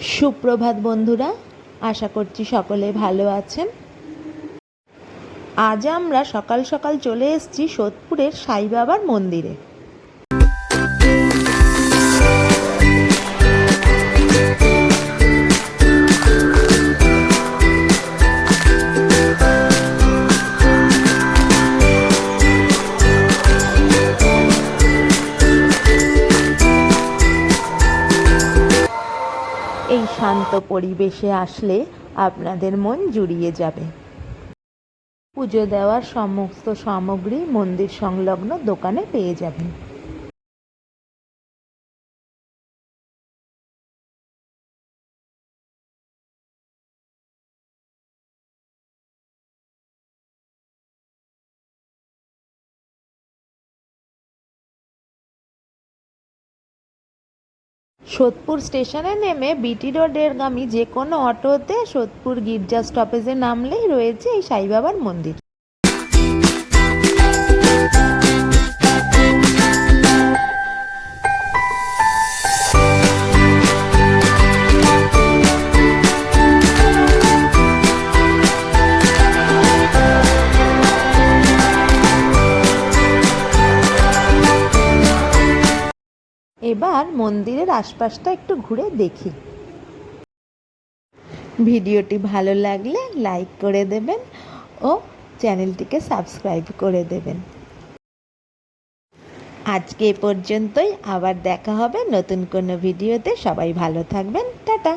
সুপ্রভাত বন্ধুরা, আশা করছি সকলে ভালো আছেন। আজ আমরা সকাল সকাল চলে এসেছি সোদপুরের সাই বাবার মন্দিরে। এই শান্ত পরিবেশে আসলে আপনাদের মন জুড়িয়ে যাবে। পুজো দেওয়ার সমস্ত সামগ্রী মন্দির সংলগ্ন দোকানে পেয়ে যাবেন। সোদপুর স্টেশনে নেমে বিটি রোডের গামী যে কোনো অটোতে সোদপুর গির্জা স্টপেজে নামলেই রয়েছে এই সাই বাবার মন্দির। এবার মন্দিরের আশপাশটা একটু ঘুরে দেখি। ভিডিওটি ভালো লাগলে লাইক করে দেবেন ও চ্যানেলটিকে সাবস্ক্রাইব করে দেবেন। আজকে এ পর্যন্তই, আবার দেখা হবে নতুন কোনো ভিডিওতে। সবাই ভালো থাকবেন, টাটা।